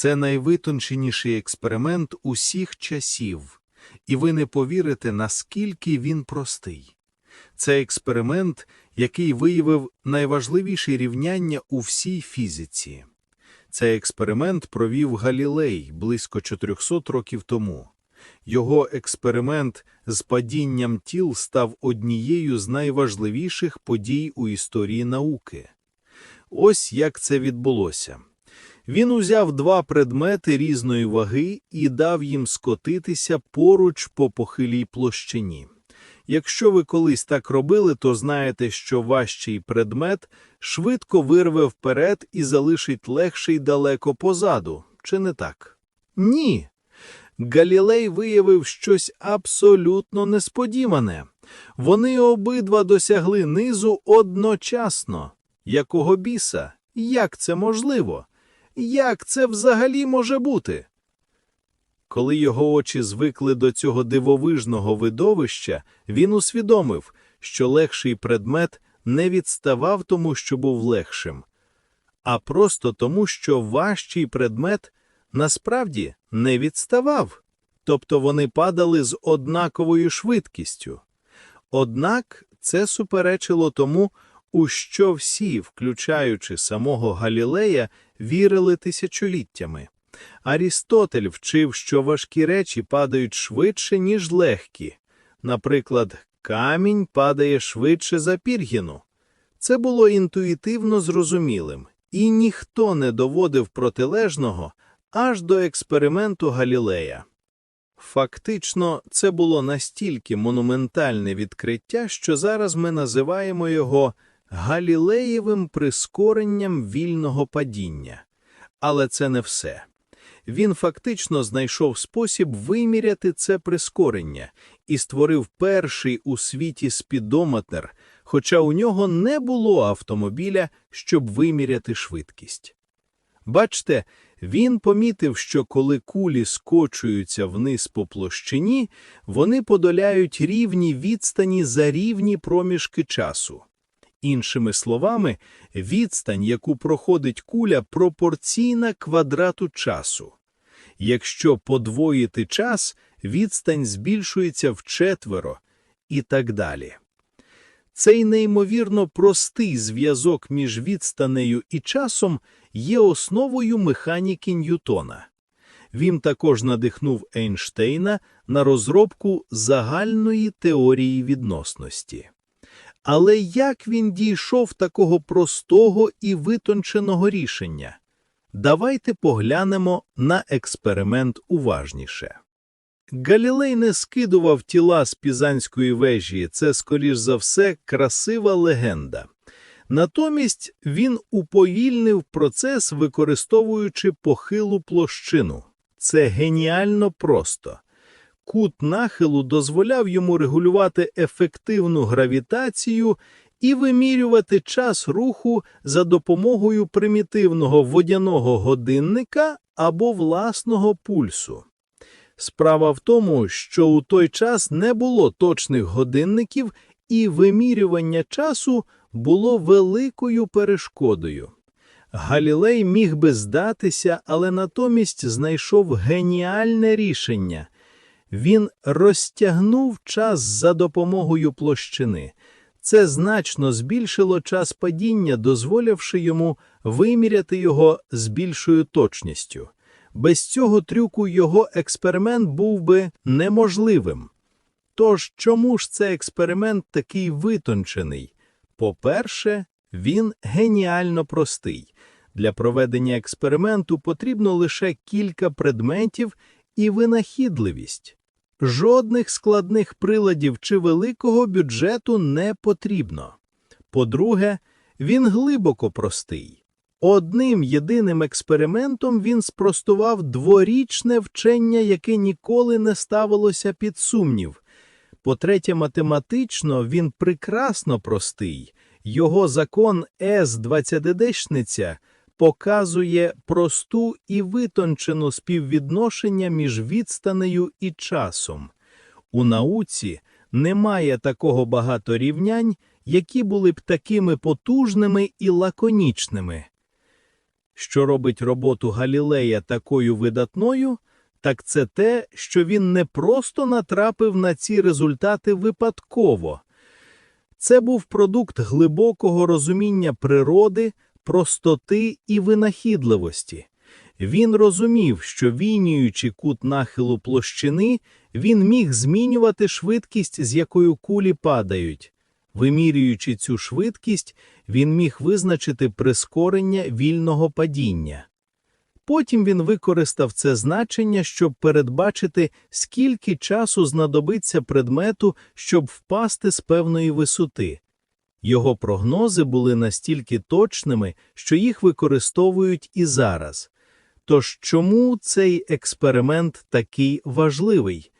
Це найвитонченіший експеримент усіх часів, і ви не повірите, наскільки він простий. Це експеримент, який виявив найважливіші рівняння у всій фізиці. Цей експеримент провів Галілей близько 400 років тому. Його експеримент з падінням тіл став однією з найважливіших подій у історії науки. Ось як це відбулося. Він узяв два предмети різної ваги і дав їм скотитися поруч по похилій площині. Якщо ви колись так робили, то знаєте, що важчий предмет швидко вирве вперед і залишить легший далеко позаду, чи не так? Ні. Галілей виявив щось абсолютно несподіване. Вони обидва досягли низу одночасно. Якого біса? Як це можливо? Як це взагалі може бути? Коли його очі звикли до цього дивовижного видовища, він усвідомив, що легший предмет не відставав тому, що був легшим, а просто тому, що важчий предмет насправді не відставав, тобто вони падали з однаковою швидкістю. Однак це суперечило тому, у що всі, включаючи самого Галілея, вірили тисячоліттями. Арістотель вчив, що важкі речі падають швидше, ніж легкі. Наприклад, камінь падає швидше за пір'їну. Це було інтуїтивно зрозумілим, і ніхто не доводив протилежного аж до експерименту Галілея. Фактично, це було настільки монументальне відкриття, що зараз ми називаємо його Галілеєвим прискоренням вільного падіння. Але це не все. Він фактично знайшов спосіб виміряти це прискорення і створив перший у світі спідометр, хоча у нього не було автомобіля, щоб виміряти швидкість. Бачте, він помітив, що коли кулі скочуються вниз по площині, вони подоляють рівні відстані за рівні проміжки часу. Іншими словами, відстань, яку проходить куля, пропорційна квадрату часу. Якщо подвоїти час, відстань збільшується вчетверо і так далі. Цей неймовірно простий зв'язок між відстанею і часом є основою механіки Ньютона. Він також надихнув Ейнштейна на розробку загальної теорії відносності. Але як він дійшов такого простого і витонченого рішення? Давайте поглянемо на експеримент уважніше. Галілей не скидував тіла з Пізанської вежі, це, скоріш за все, красива легенда. Натомість він уповільнив процес, використовуючи похилу площину. Це геніально просто. Кут нахилу дозволяв йому регулювати ефективну гравітацію і вимірювати час руху за допомогою примітивного водяного годинника або власного пульсу. Справа в тому, що у той час не було точних годинників, і вимірювання часу було великою перешкодою. Галілей міг би здатися, але натомість знайшов геніальне рішення. Він розтягнув час за допомогою площини. Це значно збільшило час падіння, дозволявши йому виміряти його з більшою точністю. Без цього трюку його експеримент був би неможливим. Тож чому ж цей експеримент такий витончений? По-перше, він геніально простий. Для проведення експерименту потрібно лише кілька предметів і винахідливість. Жодних складних приладів чи великого бюджету не потрібно. По-друге, він глибоко простий. Одним єдиним експериментом він спростував дворічне вчення, яке ніколи не ставилося під сумнів. По-третє, математично він прекрасно простий. Його закон С-20-дешниця показує просту і витончену співвідношення між відстанею і часом. У науці немає такого багато рівнянь, які були б такими потужними і лаконічними. що робить роботу Галілея такою видатною, так це те, що він не просто натрапив на ці результати випадково. Це був продукт глибокого розуміння природи, простоти і винахідливості. Він розумів, що війнюючи кут нахилу площини, він міг змінювати швидкість, з якою кулі падають. Вимірюючи цю швидкість, він міг визначити прискорення вільного падіння. Потім він використав це значення, щоб передбачити, скільки часу знадобиться предмету, щоб впасти з певної висоти. Його прогнози були настільки точними, що їх використовують і зараз. Тож чому цей експеримент такий важливий?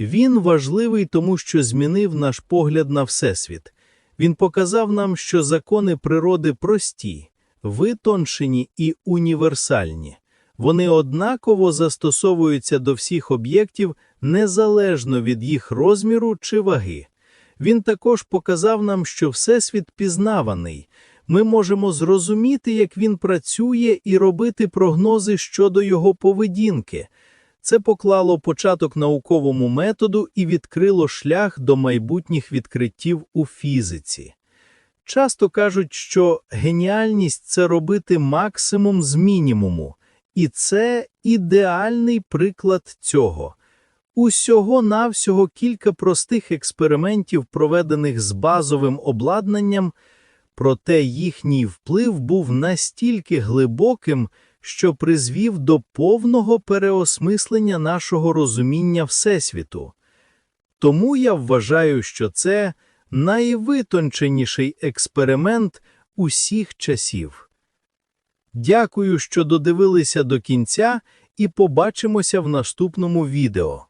Він важливий тому, що змінив наш погляд на Всесвіт. Він показав нам, що закони природи прості, витончені і універсальні. Вони однаково застосовуються до всіх об'єктів незалежно від їх розміру чи ваги. Він також показав нам, що Всесвіт пізнаваний. Ми можемо зрозуміти, як він працює, і робити прогнози щодо його поведінки. Це поклало початок науковому методу і відкрило шлях до майбутніх відкриттів у фізиці. Часто кажуть, що геніальність це робити максимум з мінімуму, і це ідеальний приклад цього. Усього навсього кілька простих експериментів, проведених з базовим обладнанням, проте їхній вплив був настільки глибоким, що призвів до повного переосмислення нашого розуміння Всесвіту. Тому я вважаю, що це найвитонченіший експеримент усіх часів. Дякую, що додивилися до кінця, і побачимося в наступному відео.